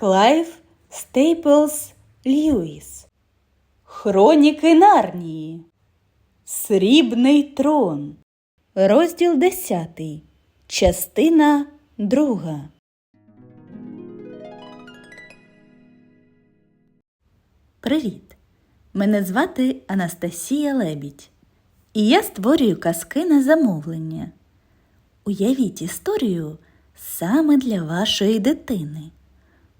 Клайв Стейплс Льюіс. Хроніки Нарнії. Срібний трон. Розділ 10. Частина 2. Привіт! Мене звати Анастасія Лебідь. І я створюю казки на замовлення. Уявіть історію саме для вашої дитини,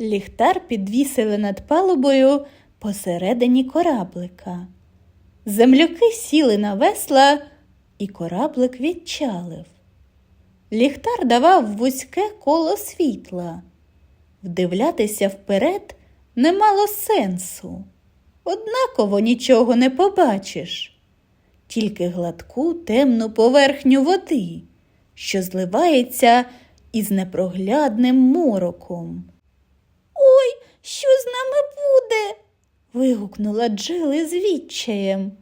Ліхтар підвісили над палубою посередині кораблика. Земляки сіли на весла, і кораблик відчалив. Ліхтар давав вузьке коло світла. Вдивлятися вперед не мало сенсу. Однаково нічого не побачиш, тільки гладку темну поверхню води, що зливається із непроглядним мороком. Що з нами буде? вигукнула Джили з відчаєм.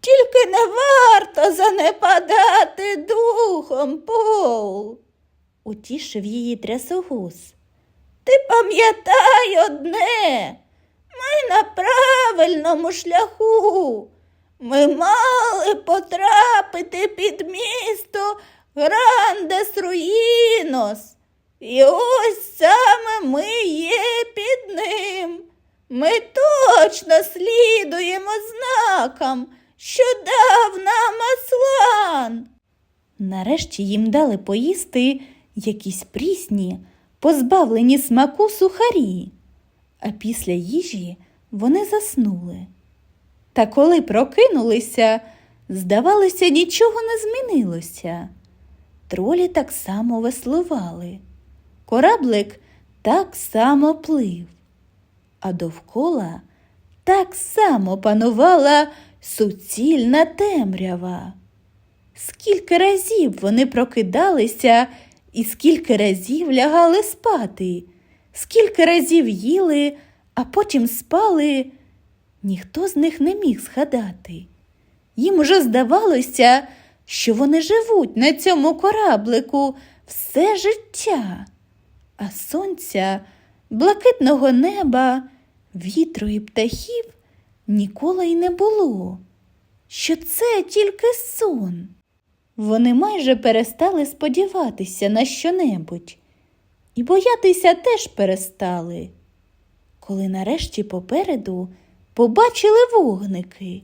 Тільки не варто занепадати духом, Пол, утішив її трясогуз. Ти пам'ятай одне, ми на правильному шляху. Ми мали потрапити під місто Грандес Руїнос. І ось саме ми. Ми точно слідуємо знакам, що дав нам Аслан. Нарешті їм дали поїсти якісь прісні, позбавлені смаку сухарі, а після їжі вони заснули. Та коли прокинулися, здавалося, нічого не змінилося. Тролі так само веслували, кораблик так само плив, а довкола так само панувала суцільна темрява. Скільки разів вони прокидалися і скільки разів лягали спати, скільки разів їли, а потім спали, ніхто з них не міг згадати. Їм уже здавалося, що вони живуть на цьому кораблику все життя, а сонця, блакитного неба, вітру і птахів ніколи й не було. Що це тільки сон. Вони майже перестали сподіватися на щонебудь, і боятися теж перестали. Коли нарешті попереду побачили вогники,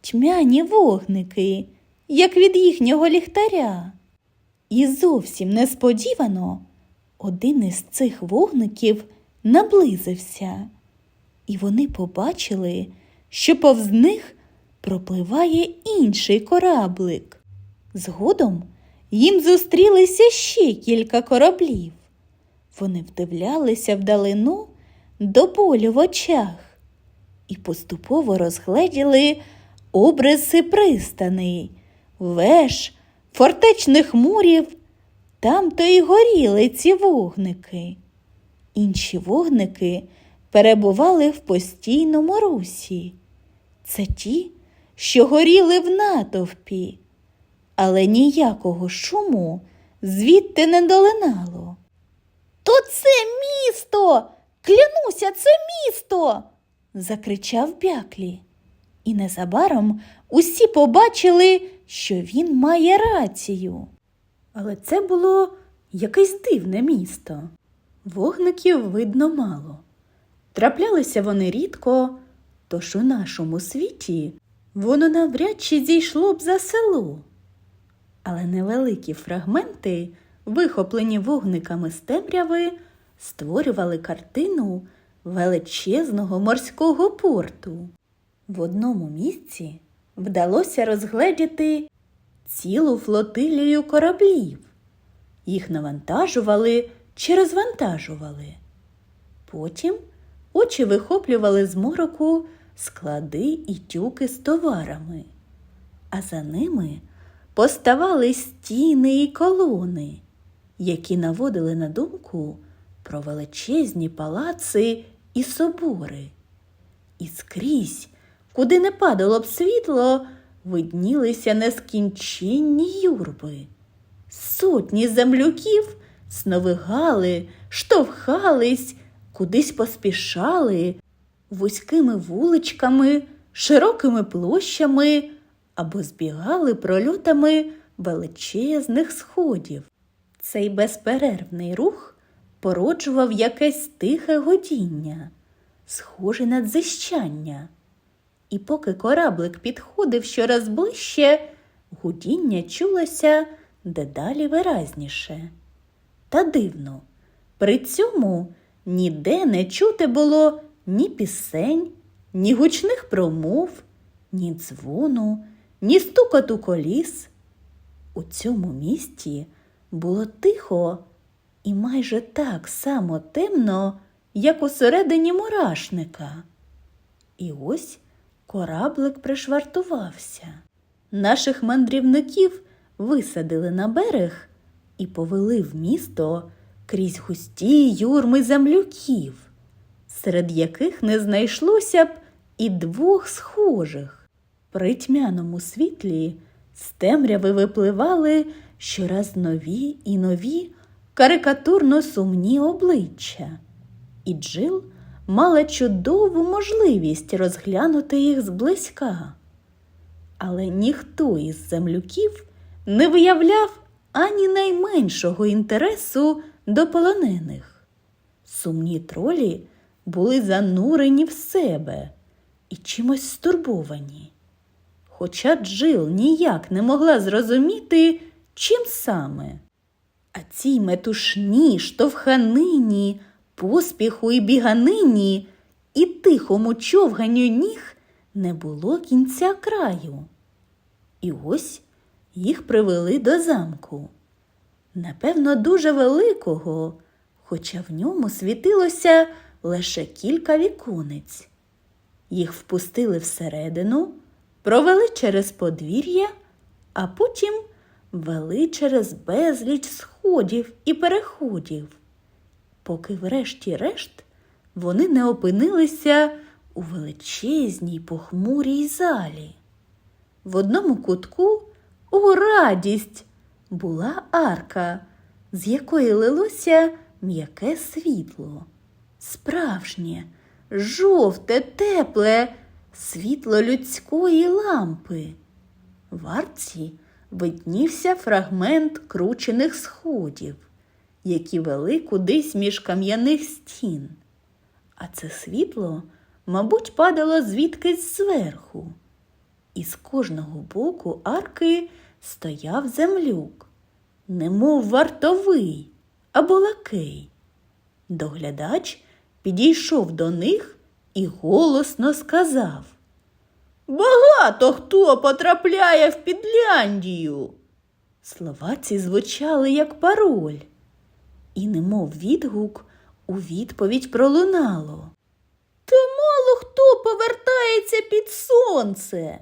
тьмяні вогники, як від їхнього ліхтаря. І зовсім несподівано один із цих вогників наблизився, і вони побачили, що повз них пропливає інший кораблик. Згодом їм зустрілися ще кілька кораблів. Вони вдивлялися вдалину до болю в очах і поступово розгледіли обриси пристаней, веж, фортечних мурів. Там то й горіли ці вогники. Інші вогники перебували в постійному русі. Це ті, що горіли в натовпі, але ніякого шуму звідти не долинало. То це місто! Клянуся, це місто. закричав Бяклі. І незабаром усі побачили, що він має рацію. Але це було якесь дивне місто. Вогників видно мало. Траплялися вони рідко, тож у нашому світі воно навряд чи зійшло б за село. Але невеликі фрагменти, вихоплені вогниками з темряви, створювали картину величезного морського порту. В одному місці вдалося розгледіти цілу флотилію кораблів, Їх навантажували чи розвантажували. Потім очі вихоплювали з мороку склади і тюки з товарами, а за ними поставали стіни і колони, які наводили на думку про величезні палаци і собори. І скрізь, куди не падало б світло, виднілися нескінченні юрби. Сотні землюків сновигали, штовхались, кудись поспішали вузькими вуличками, широкими площами або збігали прольотами величезних сходів. Цей безперервний рух породжував якесь тихе годіння, схоже на дзищання. І поки кораблик підходив щораз ближче, гудіння чулося дедалі виразніше. Та дивно, при цьому ніде не чути було ні пісень, ні гучних промов, ні дзвону, ні стукоту коліс. У цьому місті було тихо і майже так само темно, як усередині мурашника. І ось кораблик пришвартувався. Наших мандрівників висадили на берег і повели в місто крізь густі юрми землюків, серед яких не знайшлося б і двох схожих. При тьмяному світлі з темряви випливали щораз нові і нові карикатурно сумні обличчя, і Джил мала чудову можливість розглянути їх зблизька. Але ніхто із землюків не виявляв ані найменшого інтересу до полонених. Сумні тролі були занурені в себе і чимось стурбовані. Хоча Джил ніяк не могла зрозуміти, чим саме. А цій метушні, штовханині, поспіху і біганині і тихому човганню ніг не було кінця краю. І ось їх привели до замку. Напевно, дуже великого, хоча в ньому світилося лише кілька віконець. Їх впустили всередину, провели через подвір'я, а потім вели через безліч сходів і переходів, поки врешті-решт вони не опинилися у величезній похмурій залі. В одному кутку у радість була арка, з якої лилося м'яке світло, справжнє, жовте, тепле світло людської лампи. В арці виднівся фрагмент кручених сходів, які вели кудись між кам'яних стін. А це світло, мабуть, падало звідкись зверху. І з кожного боку арки стояв землюк, немов вартовий або лакей. Доглядач підійшов до них і голосно сказав Багато хто потрапляє в Підляндію. Слова ці звучали як пароль, і немов відгук у відповідь пролунало. Та мало хто повертається під сонце.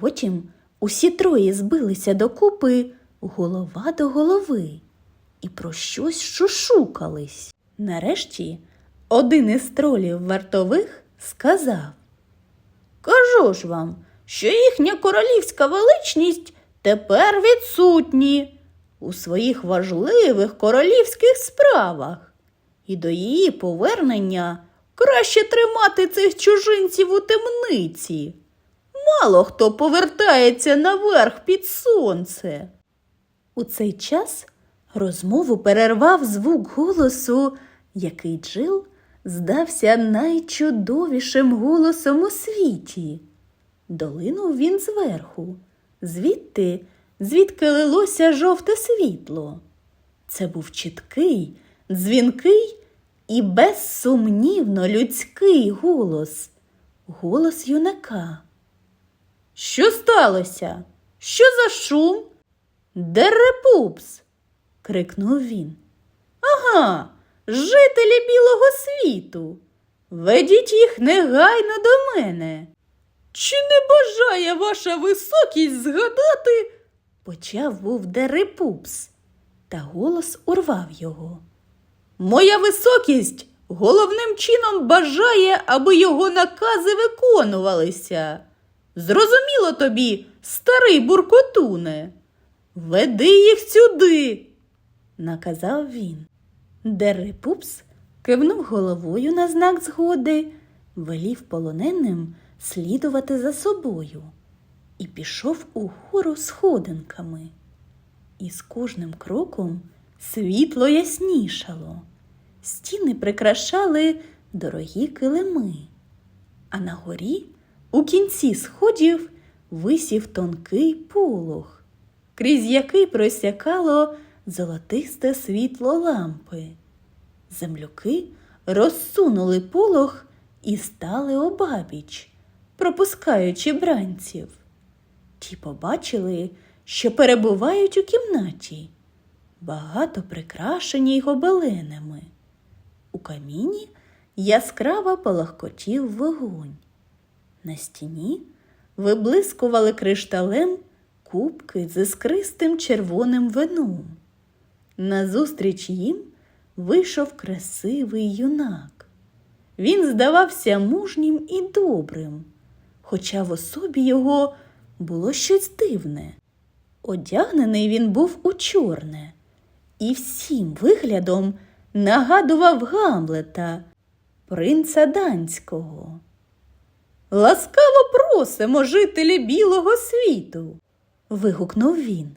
Потім усі троє збилися докупи голова до голови і про щось шушукались. Нарешті один із тролів вартових сказав Кажу ж вам, що їхня королівська величність тепер відсутні у своїх важливих королівських справах, і до її повернення краще тримати цих чужинців у темниці. Мало хто повертається наверх під сонце. У цей час розмову перервав звук голосу, який Джил здався найчудовішим голосом у світі. Долинув він зверху, звідти, звідки лилося жовте світло. Це був чіткий, дзвінкий і безсумнівно людський голос, голос юнака. Що сталося? Що за шум? Де репупс? крикнув він. Ага, жителі білого світу. Ведіть їх негайно до мене. Чи не бажає ваша високість згадати? Почав був Дерипупс, та голос урвав його. Моя високість головним чином бажає, аби його накази виконувалися. Зрозуміло тобі, старий буркотуне. Веди їх сюди, наказав він. Дерипупс кивнув головою на знак згоди, велів полоненим слідувати за собою і пішов угору сходинками. І з кожним кроком світло яснішало. Стіни прикрашали дорогі килими, а на горі у кінці сходів висів тонкий полог, крізь який просякало золотисте світло лампи. Землюки розсунули полог і стали обабіч, пропускаючи бранців. Ті побачили, що перебувають у кімнаті, багато прикрашені й гобеленами. У каміні яскраво палахкотів вогонь. На стіні виблискували кришталем кубки з іскристим червоним вином. Назустріч їм вийшов красивий юнак. Він здавався мужнім і добрим, хоча в особі його було щось дивне. Одягнений він був у чорне і всім виглядом нагадував Гамлета, принца данського. Ласкаво просимо, жителі білого світу. вигукнув він.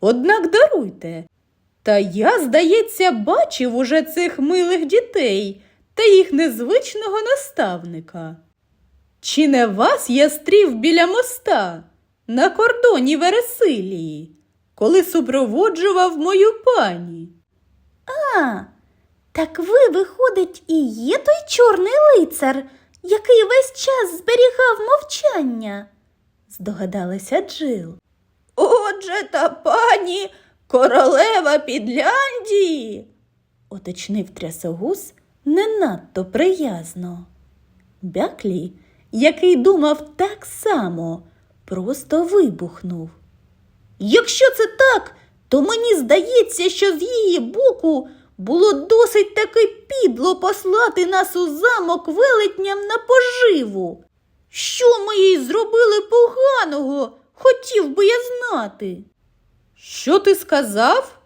Однак даруйте, та я, здається, бачив уже цих милих дітей та їх незвичного наставника. Чи не вас я стрів біля моста на кордоні Вересилії, коли супроводжував мою пані? А, так ви, виходить, і є той чорний лицар, який весь час зберігав мовчання, здогадалася Джил. Отже, та пані королева Підляндії, уточнив трясогуз не надто приязно. Бяклі, який думав так само, просто вибухнув. Якщо це так, то мені здається, що з її боку було досить таки підло послати нас у замок велетням на поживу. Що ми їй зробили поганого? Хотів би я знати. Що ти сказав?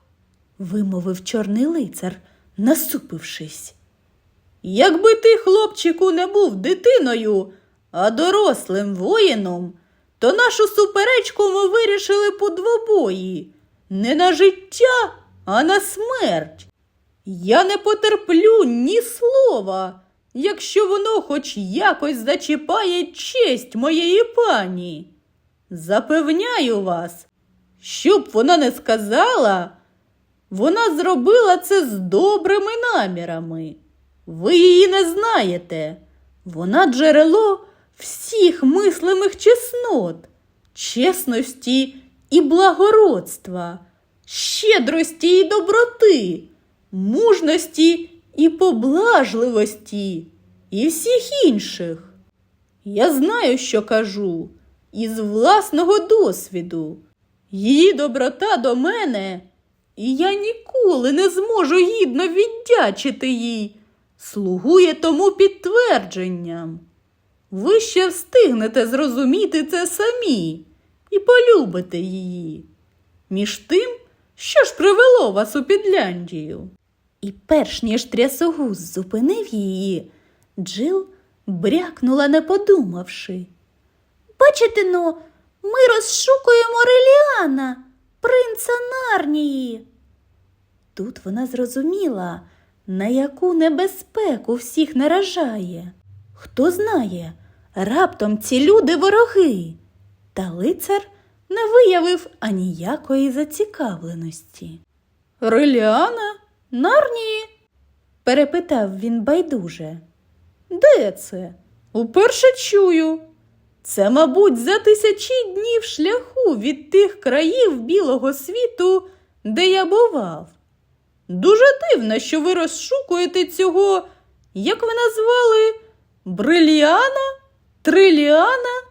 вимовив чорний лицар, насупившись. Якби ти, хлопчику, не був дитиною, а дорослим воїном, то нашу суперечку ми вирішили по двобої не на життя, а на смерть. Я не потерплю ні слова, якщо воно хоч якось зачіпає честь моєї пані. Запевняю вас, щоб вона не сказала, вона зробила це з добрими намірами. Ви її не знаєте. Вона джерело всіх мислимих чеснот, чесності і благородства, щедрості і доброти, мужності і поблажливості, і всіх інших. Я знаю, що кажу, із власного досвіду. Її доброта до мене, і я ніколи не зможу гідно віддячити їй, слугує тому підтвердженням. Ви ще встигнете зрозуміти це самі і полюбите її. Між тим, що ж привело вас у Підляндію? І перш ніж трясогуз зупинив її, Джил брякнула, не подумавши. Бачите но, ми розшукуємо Реліана, принца Нарнії. Тут вона зрозуміла, на яку небезпеку всіх наражає. Хто знає, раптом ці люди вороги. Та лицар не виявив аніякої зацікавленості. Реліана? Нарнії? перепитав він байдуже. Де це? Уперше чую. Це, мабуть, за тисячі днів шляху від тих країв білого світу, де я бував. Дуже дивно, що ви розшукуєте цього, як ви назвали, бриліана, триліана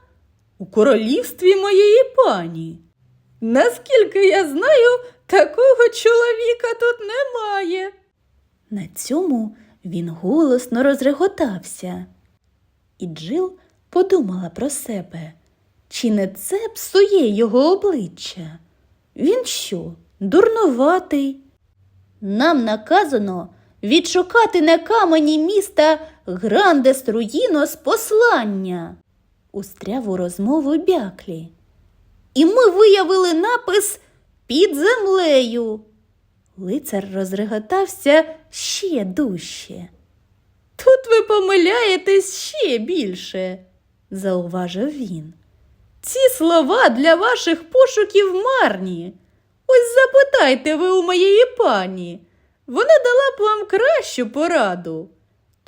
у королівстві моєї пані. Наскільки я знаю, такого чоловіка тут немає. На цьому він голосно розреготався. І Джил подумала про себе, чи не це псує його обличчя? Він що, дурнуватий? Нам наказано відшукати на камені міста Грандес Руїнос послання, устряв у розмову бяклі. І ми виявили напис під землею. Лицар розреготався ще дужче. Тут ви помиляєтесь ще більше, зауважив він. Ці слова для ваших пошуків марні. Ось запитайте ви у моєї пані. Вона дала б вам кращу пораду,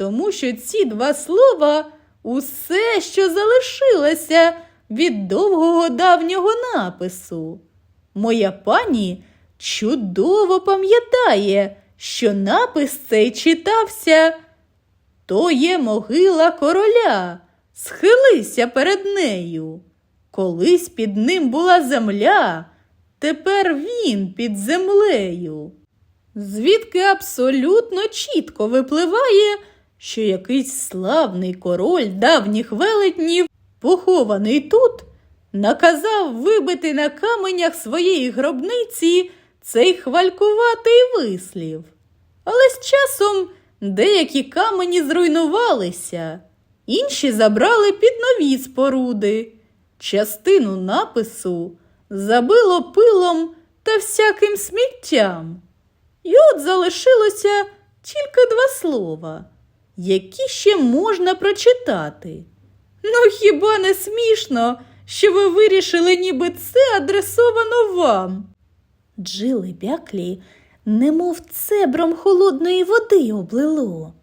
тому що ці два слова усе, що залишилося від довгого давнього напису. Моя пані чудово пам'ятає, що напис цей читався. То є могила короля, схилися перед нею. Колись під ним була земля, тепер він під землею. Звідки абсолютно чітко випливає, що якийсь славний король давніх велетнів, похований тут, наказав вибити на каменях своєї гробниці цей хвалькуватий вислів. Але з часом деякі камені зруйнувалися, інші забрали під нові споруди. Частину напису забило пилом та всяким сміттям. І от залишилося тільки два слова, які ще можна прочитати. Ну, хіба не смішно, що ви вирішили, ніби це адресовано вам? Джил і Бяклі, немов цебром холодної води облило.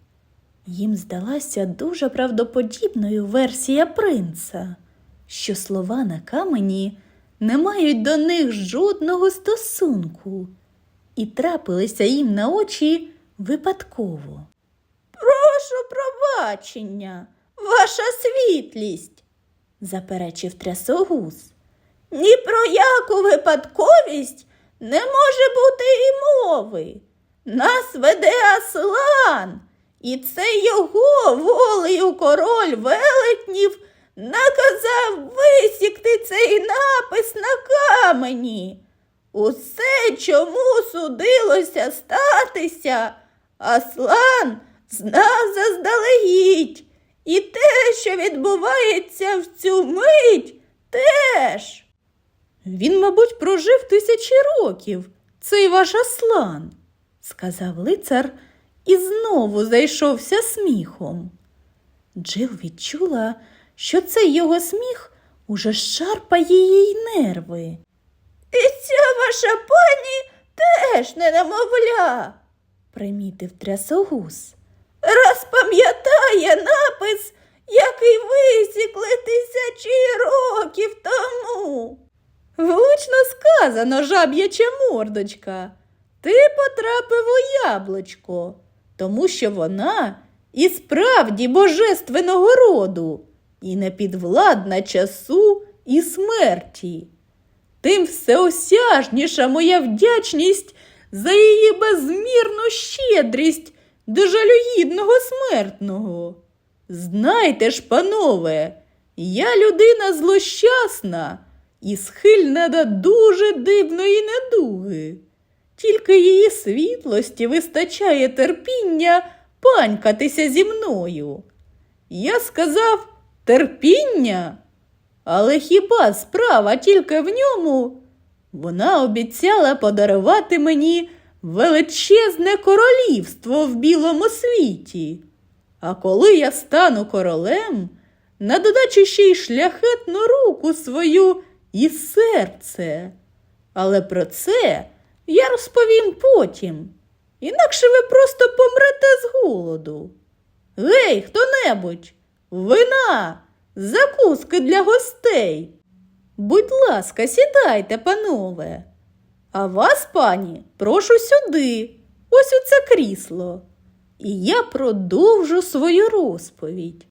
Їм здалася дуже правдоподібною версія принца, що слова на камені не мають до них жодного стосунку і трапилися їм на очі випадково. Прошу пробачення, ваша світлість, Заперечив трясогуз. ні про яку випадковість не може бути і мови. Нас веде Аслан, і це його волею король велетнів наказав висікти цей напис на камені. Усе, чому судилося статися, Аслан знав заздалегідь. І те, що відбувається в цю мить, теж. Він, мабуть, прожив тисячі років, цей ваш Аслан, сказав лицар і знову зайшовся сміхом. Джил відчула, що цей його сміх уже шарпає їй нерви. І ця ваша пані теж не намовля. Примітив трясогуз. Раз пам'ятає напис, який висікли тисячі років тому. Влучно сказано, жаб'яча мордочка. Ти потрапив у яблучко, тому що вона і справді божественного роду, і не підвладна часу і смерті. Тим всеосяжніша моя вдячність за її безмірну щедрість до жалюгідного смертного. Знайте ж, панове, я людина злощасна і схильна до дуже дивної недуги. Тільки її світлості вистачає терпіння панькатися зі мною. Я сказав терпіння, але хіба справа тільки в ньому? Вона обіцяла подарувати мені величезне королівство в білому світі. А коли я стану королем, на додачу ще й шляхетну руку свою і серце. Але про це я розповім потім, інакше ви просто помрете з голоду. Гей, хто-небудь, вина, закуски для гостей. Будь ласка, сідайте, панове. А вас, пані, прошу сюди, ось у це крісло. І я продовжу свою розповідь.